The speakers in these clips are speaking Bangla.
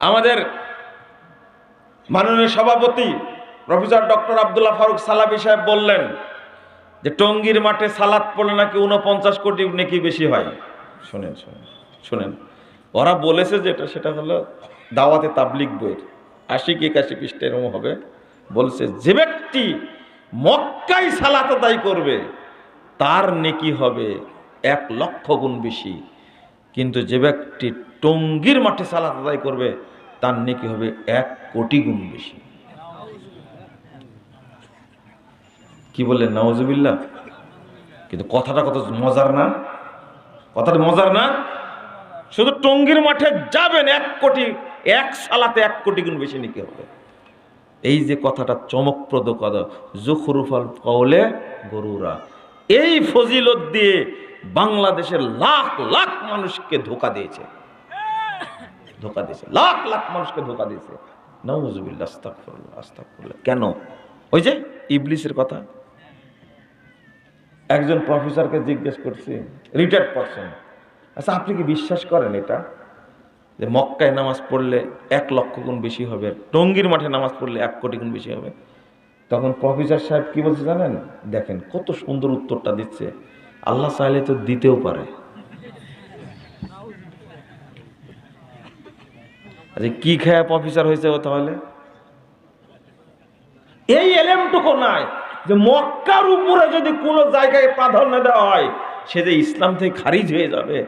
আমাদের মাননীয় সভাপতি প্রফেসর ডক্টর আবদুল্লাহ ফারুক সালাবি সাহেব বললেন যে টঙ্গীর মাঠে সালাদ পড়লে নাকি উনপঞ্চাশ কোটি নাকি বেশি হয়। শোনেন শোনেন শোনেন। ওরা বলেছে যেটা, সেটা হলো দাওয়াতে তাবলিক বইয়ের। আশি কি একাশি পৃষ্ঠা এরকম হবে। বলছে, যে ব্যক্তি মক্কাই সালাত আদায় করবে, তার নেকি হবে এক লক্ষ গুণ বেশি। কিন্তু যে ব্যক্তি টঙ্গীর মাঠে সালাত আদায় করবে, তার নেকি হবে এক কোটি গুণ বেশি। কি বললেন? নওয়াজুবিল্লাহ কিন্তু কথাটা কত মজার না? কথাটা মজার না? শুধু টঙ্গীর মাঠে যাবেন এক কোটি, এক সালাতে এক কোটি গুণ বেশি নিকে হবে। এই যে কথাটা চমকপ্রদ কথা, জুখরুফাল কওলে গরুরা। এই ফজিলত দিয়ে বাংলাদেশের লাখ লাখ মানুষকে ধোকা দিয়েছে। ধোকা দিয়েছে। লাখ লাখ মানুষকে ধোকা দিয়েছে। কেন? ওই যে ইবলিসের কথা। একজন প্রফেসরকে জিজ্ঞেস করছি, রিটায়ার্ড পারসন? আচ্ছা আপনি কি বিশ্বাস করেন এটা? যে মক্কায় নামাজ পড়লে এক লক্ষ গুণ বেশি হবে, টঙ্গীর মাঠে নামাজ পড়লে এক কোটি গুণ বেশি হবে? তখন প্রফেসর সাহেব কি বলছে জানেন? দেখেন, কত সুন্দর উত্তরটা দিচ্ছে। আল্লাহ চাইলে তো দিতেও পারে। আচ্ছা কি খেয়ে প্রফেসর হয়েছে ও তাহলে? এই এলেমটুকু নাই যে মক্কার উপরে যদি কোনো জায়গায় প্রাধান্য দেওয়া হয়, সে যে ইসলাম থেকে খারিজ হয়ে যাবে,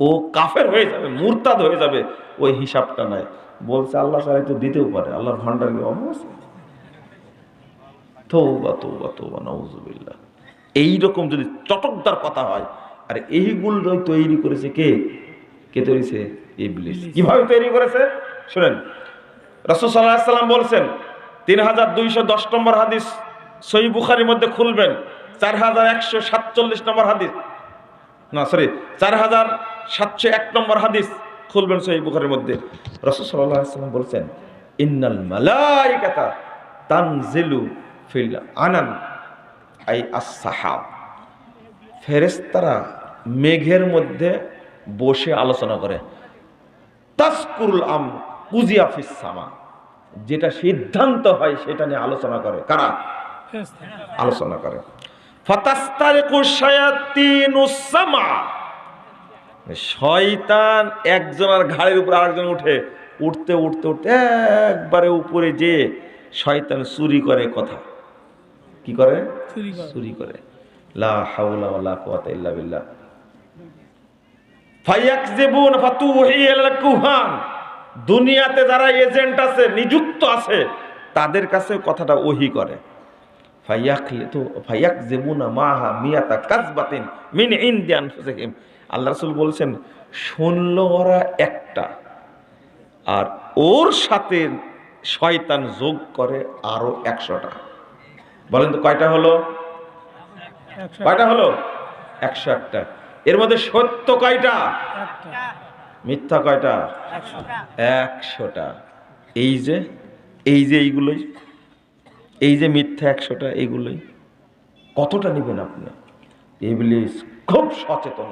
ও কাফের হয়ে যাবে, মুরতাদ হয়ে যাবে, ওই হিসাবটা নাই। বলছে, আল্লাহ সাহেব তো দিতেও পারে। আল্লাহর ভান্ডার কি অবস্থা তৌবা তৌবা তৌবা নওজুবিল্লাহ এইরকম যদি চটকদার কথা হয় আর এইগুলোই তৈরি করেছে কে? কে তৈরি করেছে ইবলিস। কীভাবে তৈরি করেছে? শুনেন রসুল সাল্লাহ সাল্লাম বলছেন তিন হাজার দুইশো দশ নম্বর হাদিস সই বুখারির মধ্যে খুলবেন চার হাজার একশো সাতচল্লিশ নম্বর হাদিস। না সরি চার হাজার সাতশো এক নম্বর হাদিস খুলবেন সই বুখারির মধ্যে। রসুল সাল্লাম বলছেন ইন্নাল মালাইকাতা তানজিলু ফিল আনান, আই আসাহাব ফেরেস্তারা মেঘের মধ্যে বসে আলোচনা করে তাসকুরুল আম কুজিয়া সামা। যেটা সিদ্ধান্ত হয় সেটা নিয়ে আলোচনা করে। কারা? আলোচনা করে। শয়তান একজনের ঘাড়ের উপর আরেকজন উঠে, উঠতে উঠতে উঠতে একবারে উপরে যে শয়তান চুরি করে কথা। কি করে? চুরি করে। লা হাওলা ওয়ালা কুওয়াতা ইল্লা বিল্লাহ। ফায়াকযিবুন ফাতুহি ইলাল কুহান। দুনিয়াতে যারা এজেন্ট আছে নিযুক্ত আছে তাদের কাছে কথাটা ওহি করে। মিন আল্লাহ রাসূল বলছেন শুনলো ওরা একটা আর ওর সাথে শয়তান যোগ করে আরও একশোটা। বলেন তো কয়টা হলো? কয়টা হলো? একশো একটা এর মধ্যে সত্য কয়টা? মিথ্যা কয়টা? একশোটা। এই যে এই যে এইগুলোই এই যে মিথ্যা একশোটা এইগুলোই। কতটা নেবেন আপনি? এগুলি খুব সচেতন